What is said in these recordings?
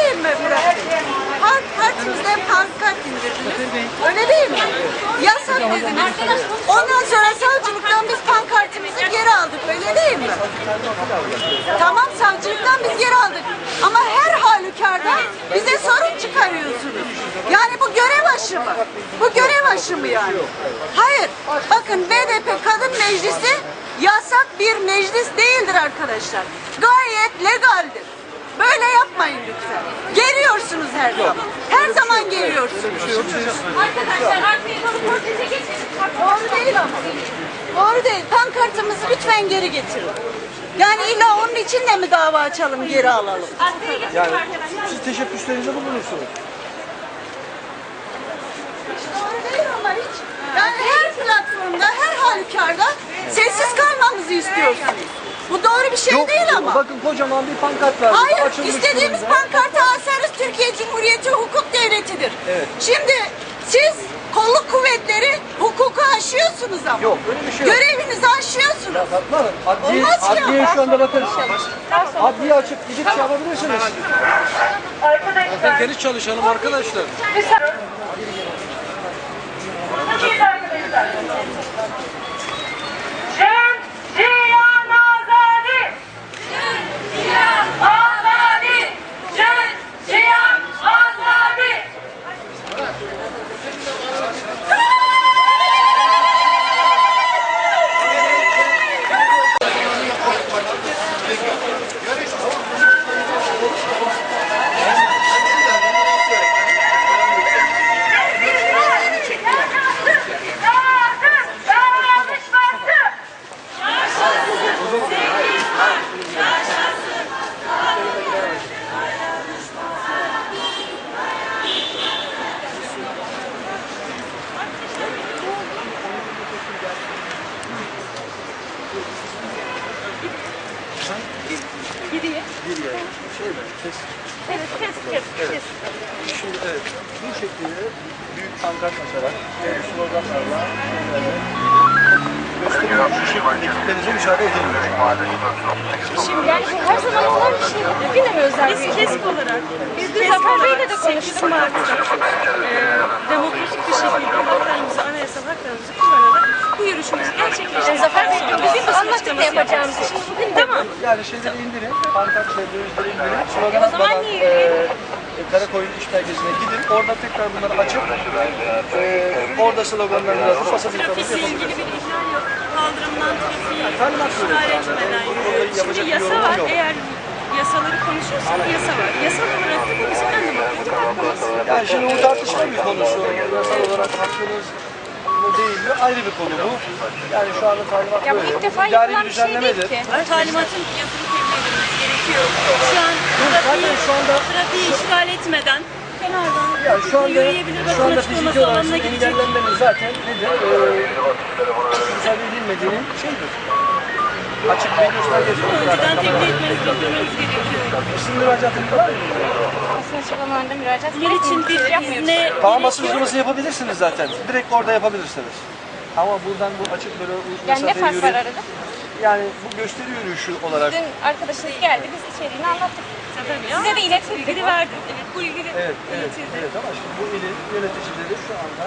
değil mi Murat Bey? Halk partimizden pankart indirdiniz. Öyle değil mi? Yasak dediniz. Ondan sonra savcılıktan biz pankartımızı geri aldık. Öyle değil mi? Tamam savcılıktan biz geri aldık. Ama her halükarda bize sorun çıkarıyorsunuz. Yani bu görev aşımı. Bu görev aşımı yani. Hayır. Bakın BDP Kadın Meclisi yasak bir meclis değildir arkadaşlar. Gayet legaldir. Böyle yapmayın lütfen. Geliyorsunuz her zaman. Her zaman geliyorsunuz. Arkadaşlar kalıp portrete geçelim. Doğru değil ama. Doğru değil. Pankartımızı lütfen geri getirin. Yani illa onun için de mi dava açalım geri alalım? Yani siz teşebbüslerinizde bulunursunuz. Doğru değil onlar hiç. Yani her platformda, her halükarda sessiz kalmamızı istiyorsunuz. Bu doğru bir şey değil ama. Bakın kocaman bir pankart var. Hayır, Açılmış istediğimiz durumda. pankartı asarız. Türkiye Cumhuriyeti hukuk devletidir. Evet. Şimdi siz kolluk kuvvetleri hukuku aşıyorsunuz ama. Yok, öyle bir şey yok. Görevinizi aşıyorsunuz. Fatma Hanım, adliye, Olmaz ki adliye şu anda bakın. Adliye açıp gidip şey yapabilirsiniz. Bakın geniş çalışalım arkadaşlar. Şimdi evet, bu şekilde büyük pankart açarak, e, sloganlarla e, gösteriyor. Şu şekilde kitlerinize müsaade edilmiyor. Şimdi yani bu her zaman olan bir şey. Bugüne mi özel bir KESK olarak Biz de Zafer Bey'le de konuştuk. 8 Mart'ta e, demokratik bir şekilde haklarımızı, anayasal haklarımızı kullanarak bu yürüyüşümüzü gerçekleştirdik. Zafer Bey bizim anlattık ne yapacağımızı. Şimdi bugün Tamam. Yani şeyleri indirin, pankart dövizleri indirin. Slogan o zaman niye yürüyelim? e, Karakoyun İş Merkezi'ne gidin. Orada tekrar bunları açıp e, orada sloganlarını yazıp basın Trafikle ilgili bir ihlal yok. Kaldırımdan trafiği işgal etmeden. Yapacak Şimdi yasa var. yok. Eğer yasaları konuşuyorsak yasa var. Yasal olarak da bu bizim en demokratik hakkımız. Yani şimdi bu tartışma bir konusu. Yasal olarak hakkınız değil mi ayrı bir konu bu. Yani şu anda talimat Ya bu böyle. ilk defa yapılan bir şey değil düzenlemedir. ki. Talimatın yazılı edilmesi gerekiyor. Şu an trafiği, şu anda trafiği işgal etmeden kenardan yani şu anda yürüyebilir, şu anda basın fiziki açıklaması olarak alanına sizin gidecek. engellenmenin zaten nedir? Ee, müsaade edilmediğinin şeydir. Açık bir göstergesi. Önceden tebliğ etmeniz, bildirmeniz gerekiyor. Sizin müracaatınız var mı? basın açıklamalarında müracaat Bunun için bir izne Tamam basın uygulaması yapabilirsiniz zaten. Direkt orada yapabilirsiniz. Ama buradan bu açık böyle Yani ne mesafeli fark var arada? Yani bu gösteri yürüyüşü olarak Dün arkadaşınız geldi, biz içeriğini anlattık. Tabii Size de iletildi. Bilgi verdim. Evet, bu ilgili Evet, evet, iletildi. evet ama şimdi bu ilin yöneticileri şu anda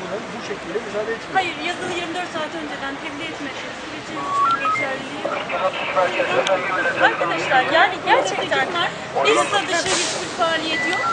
buna bu şekilde müsaade etmiyor. Hayır, yazılı 24 saat önceden tebliğ etmedi. Sürecin hiçbir geçerliliği yok. Arkadaşlar yani gerçekten yasa dışı hiçbir faaliyet yok.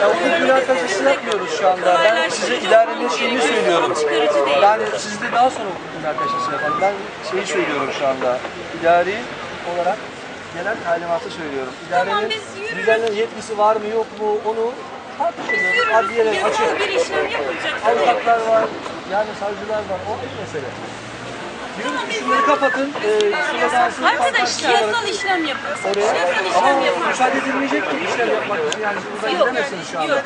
Ya hukuk münakaşası yapmıyoruz şu anda. Ben size idarenin şeyini söylüyorum. Çıkarıcı değil. Yani sizde daha sonra hukuk münakaşası yapalım. Ben şeyi söylüyorum şu anda. İdari olarak gelen talimatı söylüyorum. İdarenin biz yürürüz. yetkisi var mı yok mu onu tartışılır. Adliyeler açık. bir işlem yapılacak. Avukatlar var, yani savcılar var. O bir mesele. Ki şunları kapatın. E, slogansız Arkadaşlar yasal işlem yapıyoruz. Oraya. Yasal işlem Ama müsaade edilmeyecek ki işlem yapmak için. Yani siz burada Yok, gidemezsiniz şu anda. yok.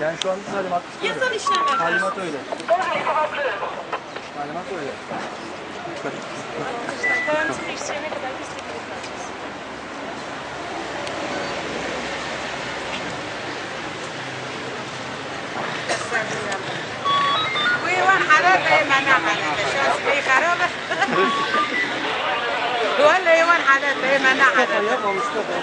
Yani şu an talimat öyle. Yasal işlem yapıyoruz. Talimat öyle. Talimat öyle. Garantili işlerine kadar biz de ويوان حلال زي ما نعمل شاف في خرابة ولا يوان حلال زي ما نعمل Mustafa, Mustafa.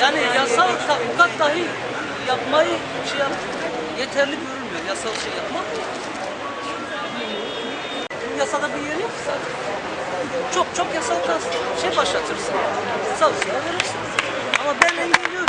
Yani yasal tahkikat dahi yapmayı şey yap, yeterli görülmüyor yasal şey yapmak. Yasada bir yeri yok ki zaten. Çok çok yasal tas- şey başlatırsın. Savcıya verirsin. Ama ben engelliyorum.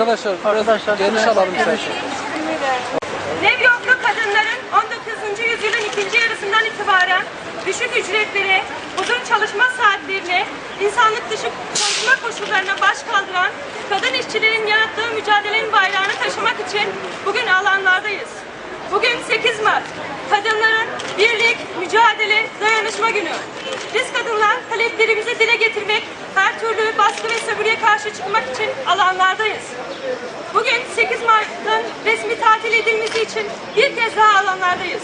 Arkadaşlar, arkadaşlar geniş alalım isterseniz. New Yorklu kadınların 19. yüzyılın ikinci yarısından itibaren düşük ücretlere, uzun çalışma saatlerine, insanlık dışı çalışma koşullarına baş kaldıran kadın işçilerin yarattığı mücadelenin bayrağını taşımak için bugün alanlardayız. Bugün 8 Mart, kadınların birlik, mücadele, dayanışma günü. Biz kadınlar taleplerimizi dile getirmek, her türlü baskı ve karşı çıkmak için alanlardayız. Bugün 8 Mart'ın resmi tatil edilmesi için bir kez daha alanlardayız.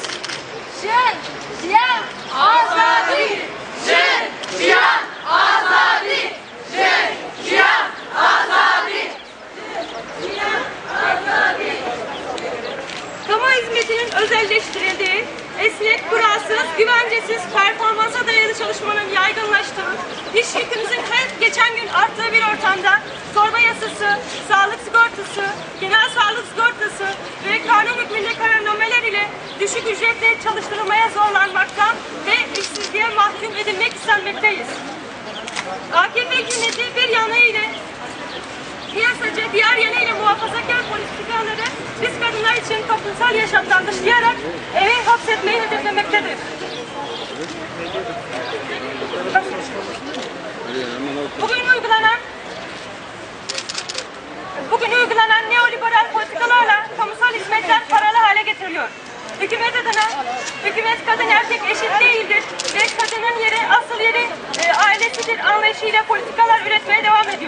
Şen, şiyan, azadi! Şen, şiyan, azadi! Şen, şiyan, düşük ücretle çalıştırılmaya zorlanmaktan ve işsizliğe mahkum edilmek istenmekteyiz. AKP hükümeti bir yanıyla piyasacı, diğer yanıyla muhafazakar politikaları biz kadınlar için toplumsal yaşamdan dışlayarak eve hapsetmeyi hedeflemektedir. Hükümet adına, hükümet kadın erkek eşit değildir ve kadının yeri, asıl yeri e, ailesidir anlayışıyla politikalar üretmeye devam ediyor.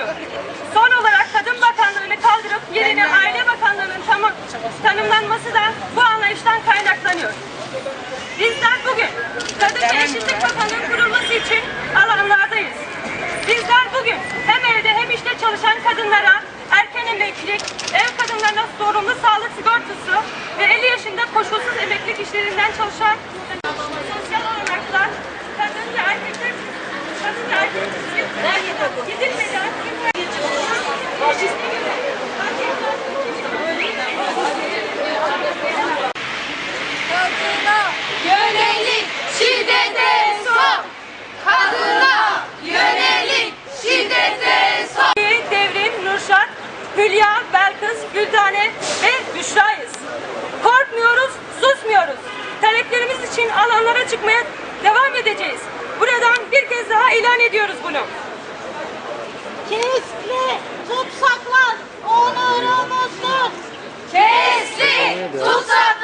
İşlerinden çalışan sosyal olanaklar kadın ve erkekler kadın ve erkekler gidilmeden Kadına yönelik şiddete son. Kadına yönelik şiddete son. Devrim, Nurşat, Hülya, Belkıs, Güldane Taleplerimiz için alanlara çıkmaya devam edeceğiz. Buradan bir kez daha ilan ediyoruz bunu. Kesme, tutsaklar, onurumuzdur. Kesli tutsaklar